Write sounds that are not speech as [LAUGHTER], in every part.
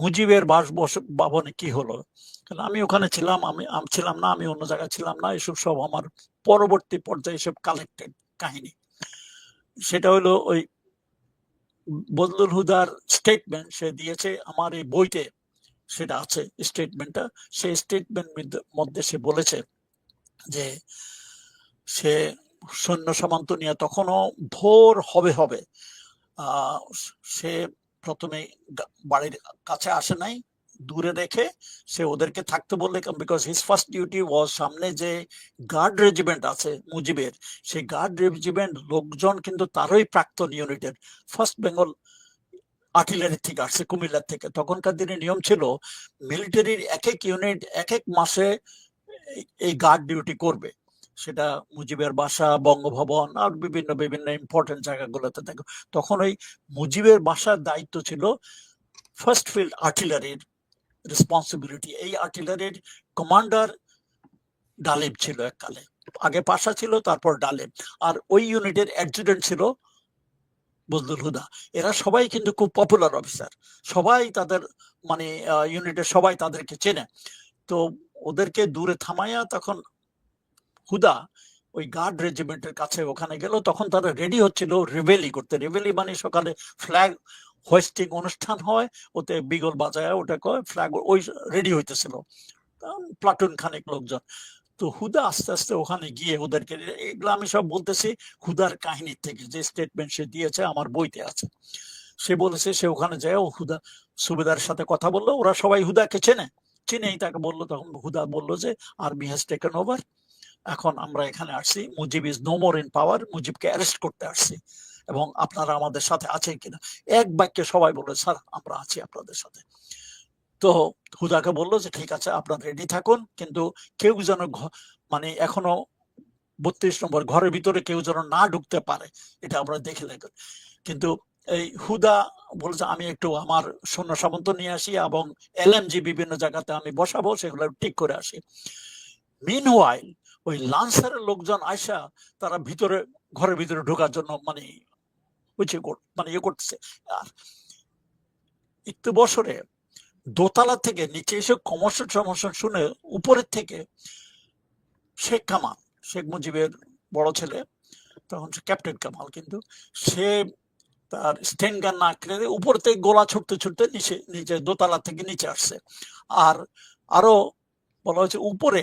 মুজিবের বাস ভবনে কি হলো? আমি ওখানে ছিলাম, আমি ছিলাম না, আমি অন্য জায়গায় ছিলাম না, এসব সব আমার পরবর্তী পর্যায়ে এসব কালেক্টেড কাহিনী। সেটা হলো ওই বদলুল হুদার স্টেটমেন্ট সে দিয়েছে, আমার এই বইতে সেটা আছে স্টেটমেন্টটা সেই স্টেটমেন্ট মধ্যে সে বলেছে যে সে সৈন্য সামন্ত নিয়ে তখনও ভোর হবে হবে সে প্রথমে বাড়ির কাছে আসে নাই, দূরে রেখে সে ওদেরকে থাকতে বললে because his first duty was সামনে যে গার্ড রেজিমেন্ট আছে মুজিবের, সেই গার্ড রেজিমেন্ট লোকজন কিন্তু তারই প্রাক্তন ইউনিটের ফার্স্ট বেঙ্গল আর্টিলারি থেকে আসছে কুমিল্লার থেকে। তখনকার দিনে নিয়ম ছিল মিলিটারির এক এক ইউনিট এক এক মাসে এই- এই গার্ড ডিউটি করবে। সেটা মুজিবের বাসা, বঙ্গভবন আর বিভিন্ন বিভিন্ন ইম্পর্টেন্ট জায়গাগুলোতে দেখো। তখন ওই মুজিবের বাসার দায়িত্ব ছিল ফার্স্ট ফিল্ড আর্টিলারির রেসপন্সিবিলিটি এই আর্টিলারির কমান্ডার ডালেব ছিল এককালে। আগে পাশা ছিল, তারপর ডালেব আর ওই ইউনিটের অ্যাডজুটেন্ট ছিল বজলুল হুদা। এরা সবাই কিন্তু খুব পপুলার অফিসার সবাই তাদের মানে ইউনিটের সবাই তাদেরকে চেনে। তো ওদেরকে দূরে থামাইয়া তখন হুদা ওই গার্ড রেজিমেন্টের কাছে ওখানে গেল, তখন তারা রেডি হচ্ছিল রেভেলি করতে। রেভেলি মানে সকালে ফ্ল্যাগ হোয়েস্টিং অনুষ্ঠান হয়, ওতে বিগল বাজায়, ওটা কয় ফ্ল্যাগ ওই রেডি হইতেছিল। প্লাটুন খানিক লোকজন। তো হুদা আস্তে আস্তে ওখানে গিয়ে ওদেরকে, এগুলো আমি সব বলতেছি হুদার কাহিনীর থেকে, যে স্টেটমেন্ট সে দিয়েছে আমার বইতে আছে। সে বলেছে, সে ওখানে যায়, ও হুদা সুবেদার সাথে কথা বলল, ওরা সবাই হুদাকে চেনে। চিনেই তাকে বলল, তখন হুদা বলল যে আর্মি হ্যাজ টেকেন ওভার এখন আমরা এখানে আসছি। Mujib is no more in power মুজিবকে arrest করতে আসছি। এবং আপনারা আমাদের সাথে আছেন কিনা? এক বাক্যে সবাই বলে স্যার, আমরা আছি আপনাদের সাথে। তো হুদাকে বলল যে, ঠিক আছে, আপনারা রেডি থাকুন। কিন্তু কেউ যেন মানে এখনও বত্রিশ নম্বর ঘরের ভিতরে কেউ যেন না ঢুকতে পারে, এটা আমরা দেখে দেখুন কিন্তু এই হুদা বলছে, আমি একটু আমার সৈন্য সামন্ত নিয়ে আসি এবং এলএমজি বিভিন্ন জায়গাতে আমি বসাবো, সেগুলো ঠিক করে আসি। মিন ওই লান্সারের লোকজন আয়সা তারা ভিতরে, ঘরের ভিতরে ঢোকার জন্য মানে হচ্ছে মানে ইয়ে করতেছে। আর একটু বছরে দোতলা থেকে নিচে এসে কমর্শন সমস্যা শুনে উপরের থেকে শেখ কামাল, শেখ মুজিবের বড় ছেলে, তখন ক্যাপ্টেন কামাল, কিন্তু সে তার স্টেন গান না কেড়ে উপর থেকে গোলা ছুটতে ছুটতে নিচে নিচে দোতলা থেকে নিচে আসছে। আর আরও বলা হয়েছে উপরে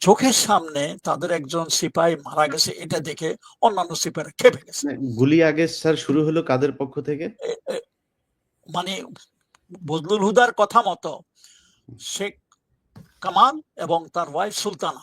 চোখের সামনে তাদের একজন সিপাই মারা গেছে এটা দেখে অন্যান্য সিপাহীরা খেপে গেছে। মানে গুলি আগে স্যার শুরু হলো কাদের পক্ষ থেকে? মানে বজলুল হুদার কথা মতো শেখ কামাল এবং তার ওয়াইফ সুলতানা।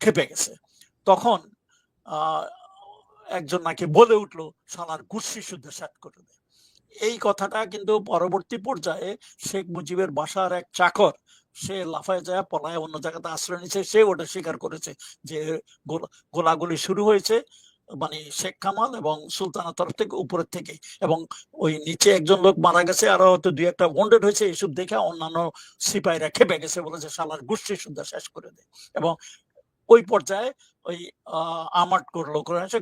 খেপে গেছে। তখন একজন নাকি বলে উঠল সালার গুসি শুদ্ধ সাট করে দে। এই কথাটা কিন্তু পরবর্তী পর্যায়ে শেখ মুজিবের বাসার এক চাকর, সে লাফায় যায়, পলায় অন্য জায়গাতে আশ্রয় নিচ্ছে সে ওটা স্বীকার করেছে যে গোলাগুলি শুরু হয়েছে মানে শেখ কামাল এবং সুলতানের তরফ থেকে, উপরের থেকে। এবং ওই নিচে একজন লোক মারা গেছে, আরও হয়তো দুই একটা ওয়ান্ডেড হয়েছে এইসব দেখে অন্যান্য সিপাহীরা খেপে গেছে বলেছে শালার গোষ্ঠী সুদ্ধা শেষ করে দেয় এবং ওই পর্যায়ে ওই আমাট করল করে এসে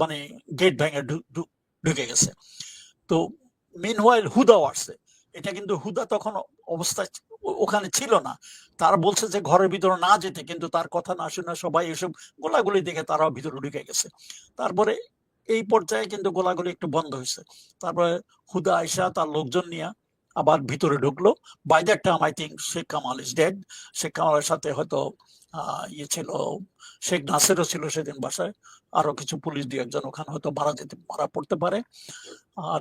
মানে গেট ভেঙে ঢুকে গেছে। তো মিনওয়াইল হুদাও আসছে এটা কিন্তু হুদা তখন অবস্থা ওখানে ছিল না। তারা বলছে যে ঘরের ভিতরে না যেতে, কিন্তু তার কথা না শুনে সবাই এসব গোলাগুলি দেখে তারাও ভিতরে ঢুকে গেছে। তারপরে এই পর্যায়ে কিন্তু গোলাগুলি একটু বন্ধ হয়েছে। তারপরে হুদা আয়সা তার লোকজন নিয়ে আবার ভিতরে ঢুকলো। By that time I think Sheikh Kamal is dead Sheikh কামালের সাথে হয়তো ইয়ে ছিল শেখ নাসেরও ছিল সেদিন বাসায়। আরও কিছু পুলিশ দিয়ে একজন ওখানে হয়তো মারা যেতে, মারা পড়তে পারে। আর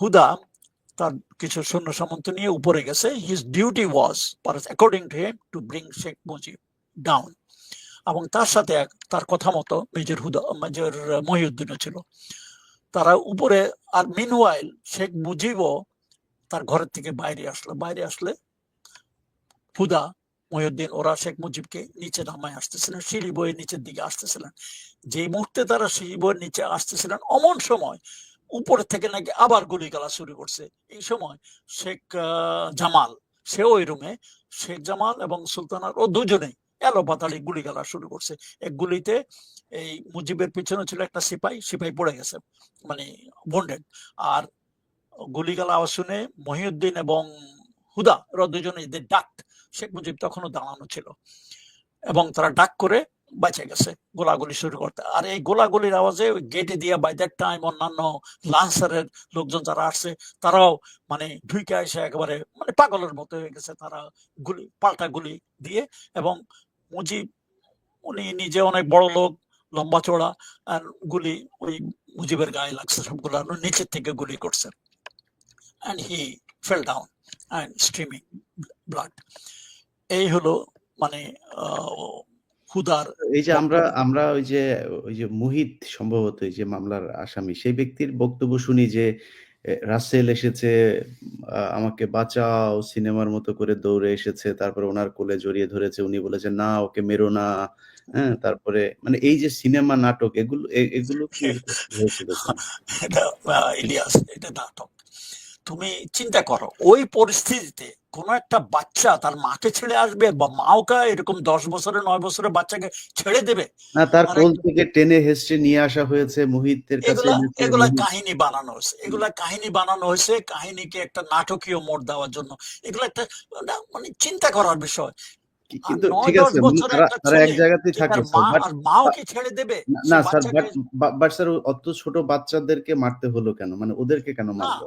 হুদা তার কিছু সৈন্য সামন্ত নিয়ে উপরে গেছে। His duty was according to him to bring Sheikh Mujib down এবং তার সাথে তার কথা মতো মেজর হুদা মেজর মহিউদ্দিনও ছিল। তারা উপরে, আর মিনওয়াইল শেখ মুজিবও তার ঘরের থেকে বাইরে আসলো। বাইরে আসলে হুদা মহিউদ্দিন, ওরা শেখ মুজিবকে নিচে নামায় আসতেছিলেন, সিঁড়ি বইয়ের নিচের দিকে আসতেছিলেন। যে মুহূর্তে তারা সিঁড়ি বইয়ের নিচে আসতেছিলেন, অমন সময় উপরে থেকে নাকি আবার গুলি গালা শুরু করছে। এই সময় শেখ জামাল, সে ওই রুমে, শেখ জামাল এবং সুলতানার ও দুজনেই এলো পাতাড়ি গুলি গালা শুরু করছে। এক গুলিতে এই মুজিবের পিছনে ছিল একটা সিপাই সিপাই পড়ে গেছে মানে বন্ডেড আর গুলিগালা আওয়াজ শুনে মহিউদ্দিন এবং হুদা ওরা দুজনে যে ডাক, শেখ মুজিব তখনও দাঁড়ানো ছিল। এবং তারা ডাক করে বেঁচে গেছে, গোলাগুলি শুরু করতে। আর এই গোলাগুলির আওয়াজে ওই গেটে দিয়ে বাই দ্যাট টাইম অন্যান্য লান্সারের লোকজন যারা আসছে, তারাও মানে ঢুকে এসে একেবারে মানে পাগলের মতো হয়ে গেছে। তারা গুলি, পাল্টা গুলি দিয়ে এবং মুজিব, উনি নিজে অনেক বড় লোক, লম্বা চড়া আর গুলি ওই মুজিবের গায়ে লাগছে সবগুলো। নিচের থেকে গুলি করছে। And he fell down and streaming blood. এই হলো মানে হুদার এই যে আমরা আমরা ওই যে ওই যে মুহিত সম্ভবত এই যে মামলার আসামি সেই ব্যক্তির বক্তব্য শুনি যে রাসেল এসেছে আমাকে বাঁচাও সিনেমার মতো করে দৌড়ে এসেছে তারপরে ওনার কোলে জড়িয়ে ধরেছে উনি বলেছেন না ওকে মেরো না। হ্যাঁ তারপরে মানে এই যে সিনেমা নাটক এগুলো এগুলো কি [LAUGHS] হয়েছিল? এটা ইলিয়াস এটা নাটক। তুমি চিন্তা করো ওই পরিস্থিতিতে কোন একটা বাচ্চা তার মাকে ছেড়ে আসবে বা মাওকা এরকম দশ বছরের নয় বছরের বাচ্চাকে ছেড়ে দেবে? না তার কোল থেকে টেনে হেসে নিয়ে আসা হয়েছে মুহিতের কাছে এগুলা কাহিনী বানানো হয়েছে এগুলা কাহিনী বানানো হয়েছে কাহিনীকে একটা নাটকীয় মোড় দেওয়ার জন্য। এগুলো একটা মানে চিন্তা করার বিষয়। কিন্তু ঠিক আছে মানে তারা এক জায়গাতেই থাকে মাও কি ছেড়ে দেবে না স্যার বাট স্যার অত ছোট বাচ্চাদেরকে মারতে হলো কেন? মানে ওদেরকে কেন মারলো?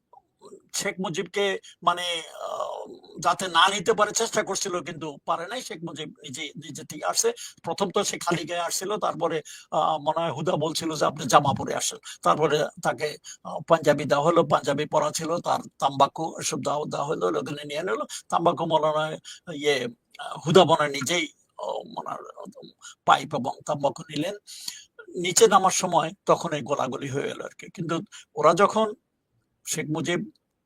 শেখ মুজিবকে মানে যাতে না নিতে পারে চেষ্টা করছিল, কিন্তু পারে নাই। শেখ মুজিব নিজে নিজে থেকে আসছে। প্রথম তো সে খালি গায়ে আসছিল, তারপরে মনে হয় হুদা বলছিল যে আপনি জামা পরে আসেন। তারপরে তাকে পাঞ্জাবি দেওয়া হলো, পাঞ্জাবি পরা ছিল, তার তাম্বাকু এসব দেওয়া দেওয়া হলো ওখানে নিয়ে নিলো। তাম্বাকু মনে ইয়ে হুদা মনে নিজেই পাইপ এবং তাম্বাকু নিলেন। নিচে নামার সময় তখন এই গোলাগুলি হয়ে গেল আর কি। কিন্তু ওরা যখন শেখ মুজিব